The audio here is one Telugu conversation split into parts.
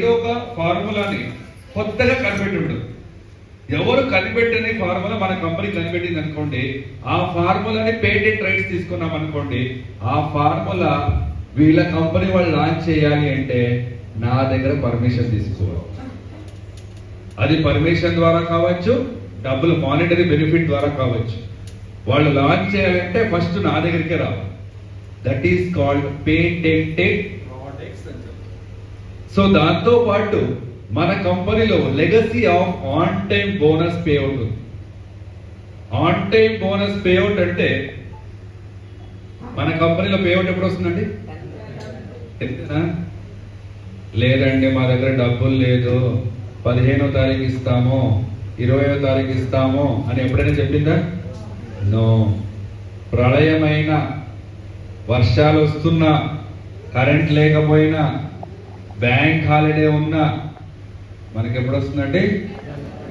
ఏదో ఒక ఫార్ములాని కొత్తగా కనిపెట్టిండు ఎవరు కనిపెట్టని ఫార్ములా మన కంపెనీ కనిపెట్టింది అనుకోండి ఆ ఫార్ములాని పేటెంట్ రైట్స్ తీసుకున్నాం అనుకోండి ఆ ఫార్ములా వీళ్ళ కంపెనీ వాళ్ళు లాంచ్ చేయాలి అంటే నా దగ్గర పర్మిషన్ తీసుకోవాలి. అది పర్మిషన్ ద్వారా కావచ్చు డబ్బులు మానిటరీ బెనిఫిట్ ద్వారా కావచ్చు. వాళ్ళు లాంచ్ చేయాలంటే ఫస్ట్ నా దగ్గరికే రావాలి. That is called patented so దాంతో పాటు మన కంపెనీలో legacy of on time bonus payout ఉంది. On time bonus payout అంటే మన కంపెనీలో పే అవుట్ ఎప్పుడు వస్తుందండి? ఎంతనా? లేదండి మా దగ్గర డబ్బులు లేదు. పదిహేనో తారీఖు ఇస్తాము. ఇరవయో తారీఖు ఇస్తాము అని ఎప్పుడైనా చెప్పిందా? నో. ప్రళయమైన వర్షాలు వస్తున్నా కరెంట్ లేకపోయినా బ్యాంక్ హాలిడే ఉన్నా మనకి ఎప్పుడు వస్తుందండి?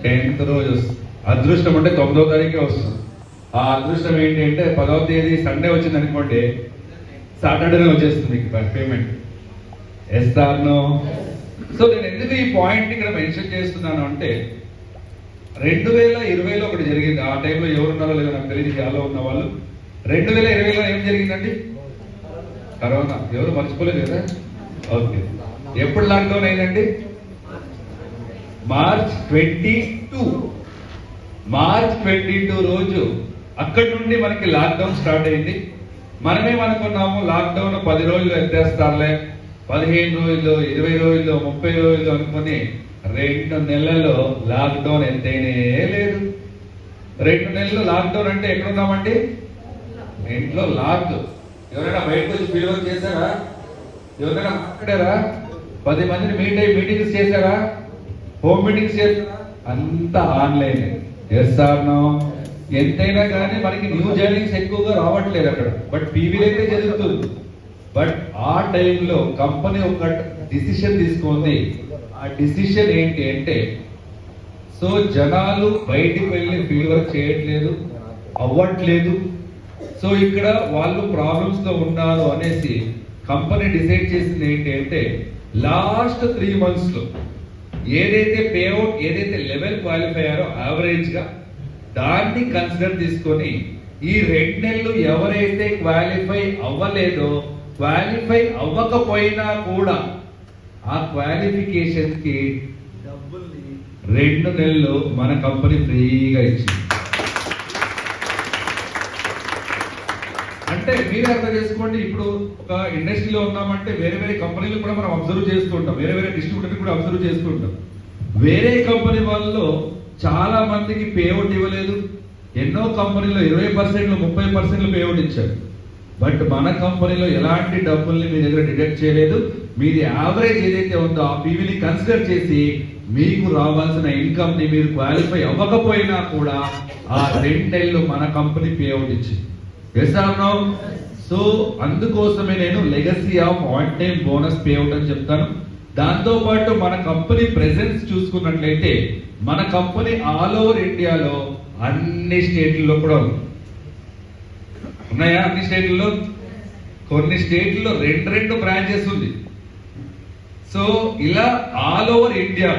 టెన్త్ రోజు వస్తుంది. అదృష్టం అంటే తొమ్మిదో తారీఖే వస్తుంది. ఆ అదృష్టం ఏంటి అంటే పదవ తేదీ సండే వచ్చింది అనుకోండి సాటర్డేనే వచ్చేస్తుంది మీకు పేమెంట్ ఎస్ సో నేను ఎందుకు ఈ పాయింట్ ఇక్కడ మెన్షన్ చేస్తున్నాను అంటే రెండు వేల ఇరవైలో ఒకటి జరిగింది. ఆ టైంలో ఎవరున్నారో లేదో నాకు తెలియదు చాలా ఉన్న వాళ్ళు. రెండు వేల ఇరవైలో ఏం జరిగిందండి? కరోనా. ఎవరు మర్చిపోలేదు కదా? ఓకే ఎప్పుడు లాక్డౌన్ అయిందండి? March twenty two. March twenty two రోజు అక్కడి నుండి మనకి లాక్డౌన్ స్టార్ట్ అయింది. మనమేమనుకున్నాము లాక్డౌన్ పది రోజులు ఎత్తేస్తారులే. పదిహేను రోజులు ఇరవై రోజులు ముప్పై రోజులు అనుకుని రెండు నెలల్లో లాక్డౌన్ ఎత్తేనే లేదు. రెండు నెలలు లాక్డౌన్ అంటే ఎక్కడున్నామండి? ఇంట్లో లాక్. ఎవరైనా బయటకు వచ్చి ఫీల్ చేశారా? ఎవరైనా మాట్లాడారా? పది మందిని మీట్ అయ్యి మీటింగ్స్ చేశారా? హోమ్ మీటింగ్స్ చేశారా? అంతా ఆన్లైన్ ఎస్ ఆర్ నో ఎంతైనా కానీ మనకి న్యూ జర్నీస్ ఎక్కువగా రావట్లేదు అక్కడ. బట్ టీవీలో అయితే జరుగుతుంది. బట్ ఆ టైంలో కంపెనీ ఒక డిసిషన్ తీసుకుంది. ఆ డిసిషన్ ఏంటి అంటే సో జనాలు బయటికి వెళ్ళి ఫీవర్ వర్క్ చేయట్లేదు అవ్వట్లేదు. సో ఇక్కడ వాళ్ళు ప్రాబ్లమ్స్తో ఉన్నారు అనేసి కంపెనీ డిసైడ్ చేసింది ఏంటి అంటే లాస్ట్ త్రీ మంత్స్లో ఏదైతే పేఅవుట్ ఏదైతే లెవెల్ క్వాలిఫై అయ్యారో యావరేజ్గా దాన్ని కన్సిడర్ తీసుకొని ఈ రెండు నెలలు ఎవరైతే క్వాలిఫై అవ్వలేదో క్వాలిఫై అవ్వకపోయినా కూడా ఆ క్వాలిఫికేషన్కి డబ్బుల్ని రెండు నెలలు మన కంపెనీ ఫ్రీగా ఇచ్చింది. అంటే మీరు అర్థం చేసుకోండి ఇప్పుడు ఒక ఇండస్ట్రీలో ఉన్నామంటే వేరే వేరే కంపెనీలు కూడా మనం అబ్జర్వ్ చేస్తుంటాం వేరే వేరే డిస్ట్రిబ్యూటర్ కూడా అబ్జర్వ్ చేస్తుంటాం వేరే కంపెనీ వాళ్ళలో చాలా మందికి పేఅవుట్ ఇవ్వలేదు. ఎన్నో కంపెనీలో ఇరవై పర్సెంట్లు ముప్పై పర్సెంట్లు పేఅవుట్ ఇచ్చారు. బట్ మన కంపెనీలో ఎలాంటి డబ్బుల్ని మీ దగ్గర డిడక్ట్ చేయలేదు. మీది యావరేజ్ ఏదైతే ఉందో ఆ పీవీని కన్సిడర్ చేసి మీకు రావాల్సిన ఇన్కమ్ని మీరు క్వాలిఫై అవ్వకపోయినా కూడా ఆ రెండేళ్ళు మన కంపెనీ పేఅవుట్ ఇచ్చింది. ఎస్ సో అందుకోసమే నేను legacy of on time bonus payout అని చెప్తాను. దాంతో పాటు మన కంపెనీ ప్రెసెన్స్ చూసుకున్నట్లయితే మన కంపెనీ ఆల్ ఓవర్ ఇండియాలో అన్ని స్టేట్లలో కూడా ఉంది. ఉన్నాయా అన్ని స్టేట్లలో? కొన్ని స్టేట్లలో రెండు రెండు బ్రాంచెస్ ఉంది. సో ఇలా all over India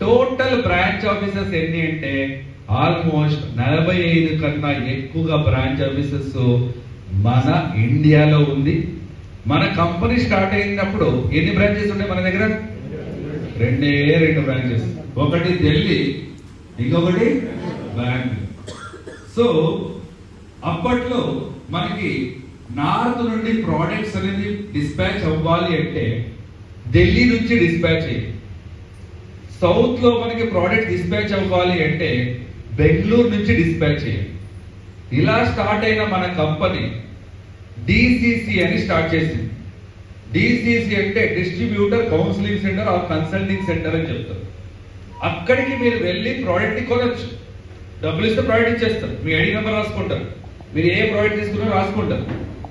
total branch officers ఎన్ని అంటే ఆల్మోస్ట్ నలభై ఐదు కన్నా ఎక్కువగా బ్రాంచ్ ఆఫీసెస్ మన ఇండియాలో ఉంది. మన కంపెనీ స్టార్ట్ అయినప్పుడు ఎన్ని బ్రాంచెస్ ఉన్నాయి మన దగ్గర? రెండే రెండు బ్రాంచెస్. ఒకటి ఢిల్లీ ఇంకొకటి బెంగళూరు. సో అప్పట్లో మనకి నార్త్ నుండి ప్రోడక్ట్స్ అనేది డిస్పాచ్ అవ్వాలి అంటే ఢిల్లీ నుంచి డిస్పాచ్ అయ్యి సౌత్లో మనకి ప్రోడక్ట్ డిస్పాచ్ అవ్వాలి అంటే బెంగళూరు నుంచి డిస్పాచ్ చేయండి. ఇలా స్టార్ట్ అయిన మన కంపెనీ డిసిసి అని స్టార్ట్ చేసింది. డిసిసి అంటే డిస్ట్రిబ్యూటర్ కౌన్సిలింగ్ సెంటర్ ఆ కన్సల్టింగ్ సెంటర్ అని చెప్తారు. అక్కడికి మీరు వెళ్ళి ప్రోడక్ట్ కొనొచ్చు. డబ్బులు ఇస్తే ప్రోడక్ట్ ఇచ్చేస్తారు. మీ ఐడి నెంబర్ రాసుకుంటారు. మీరు ఏ ప్రోడక్ట్ తీసుకున్నారో రాసుకుంటారు.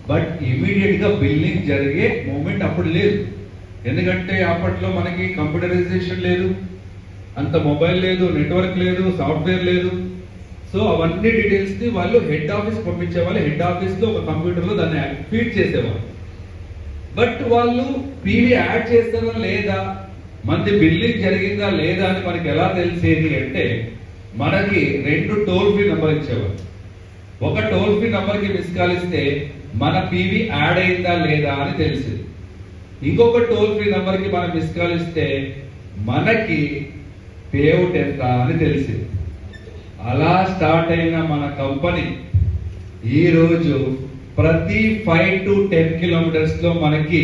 బట్ ఇమీడియట్గా బిల్లింగ్ జరిగే మూమెంట్ అప్పుడు లేదు. ఎందుకంటే అప్పట్లో మనకి కంప్యూటరైజేషన్ లేదు. అంత మొబైల్ లేదు నెట్వర్క్ లేదు సాఫ్ట్వేర్ లేదు. సో అవన్నీ డీటెయిల్స్ని వాళ్ళు హెడ్ ఆఫీస్ పంపించేవాళ్ళు హెడ్ ఆఫీస్లో ఒక కంప్యూటర్లో దాన్ని ఫీడ్ చేసేవాళ్ళు. బట్ వాళ్ళు పీవీ యాడ్ చేస్తారా లేదా మంది బిల్లింగ్ జరిగిందా లేదా అని మనకి ఎలా తెలిసేది అంటే మనకి రెండు టోల్ ఫ్రీ నెంబర్ ఇచ్చేవారు ఒక టోల్ ఫ్రీ నెంబర్కి మిస్ కాల్ ఇస్తే మన పీవీ యాడ్ అయిందా లేదా అని తెలిసింది. ఇంకొక టోల్ ఫ్రీ నెంబర్కి మనం మిస్ కాల్ ఇస్తే మనకి పేఅవుట్ ఎంత అని తెలిసింది. అలా స్టార్ట్ అయిన మన కంపెనీ ఈ రోజు ప్రతి ఫైవ్ టు టెన్ కిలోమీటర్స్లో మనకి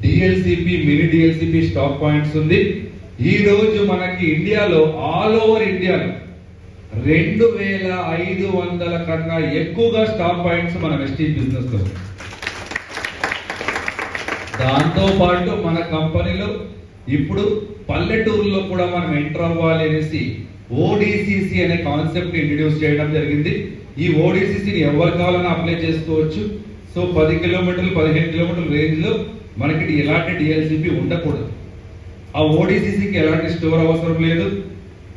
DLCP mini DLCP stock points ఉంది. ఈ రోజు మనకి ఇండియాలో ఆల్ ఓవర్ ఇండియాలో రెండు వేల ఐదు వందల కన్నా ఎక్కువగా స్టాక్ పాయింట్స్ మన ఎస్టీ బిజినెస్లో. దాంతోపాటు దాంతో పాటు మన కంపెనీలో ఇప్పుడు పల్లెటూరులో కూడా మనం ఎంటర్ అవ్వాలి అనేసి ఓడిసిసి అనే కాన్సెప్ట్ ఇంట్రడ్యూస్ చేయడం జరిగింది. ఈ ఓడిసిసిని ఎవరు కావాలని అప్లై చేసుకోవచ్చు. సో పది కిలోమీటర్లు పదిహేను కిలోమీటర్ల రేంజ్లో మనకి ఎలాంటి డిఎల్సిపి ఉండకూడదు. ఆ ఓడిసిసికి ఎలాంటి స్టోర్ అవసరం లేదు.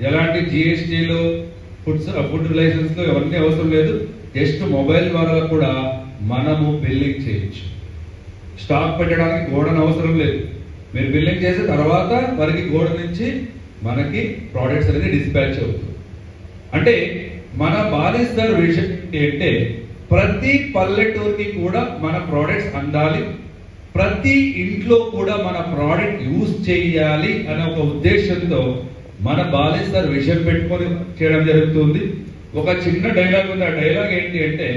ఎలాంటి జిఎస్టీలో ఫుడ్స్ ఫుడ్ లైసెన్స్లో ఎవరిని అవసరం లేదు. జస్ట్ మొబైల్ ద్వారా కూడా మనము బిల్లింగ్ చేయొచ్చు. స్టాక్ పెట్టడానికి గోడను అవసరం లేదు. మీరు బిల్లింగ్ చేసిన తర్వాత మనకి గోడ నుంచి మనకి ప్రోడక్ట్స్ అనేది డిస్పాచ్ అవుతుంది. అంటే మన బాలిస్తారు విషయం ఏంటంటే ప్రతి పల్లెటూరుకి కూడా మన ప్రోడక్ట్స్ అందాలి ప్రతి ఇంట్లో కూడా మన ప్రోడక్ట్ యూజ్ చేయాలి అనే ఒక ఉద్దేశంతో మన బాలేస్తారు విషయం పెట్టుకొని చేయడం జరుగుతుంది. ఒక చిన్న డైలాగ్ ఉంది. ఆ డైలాగ్ ఏంటి అంటే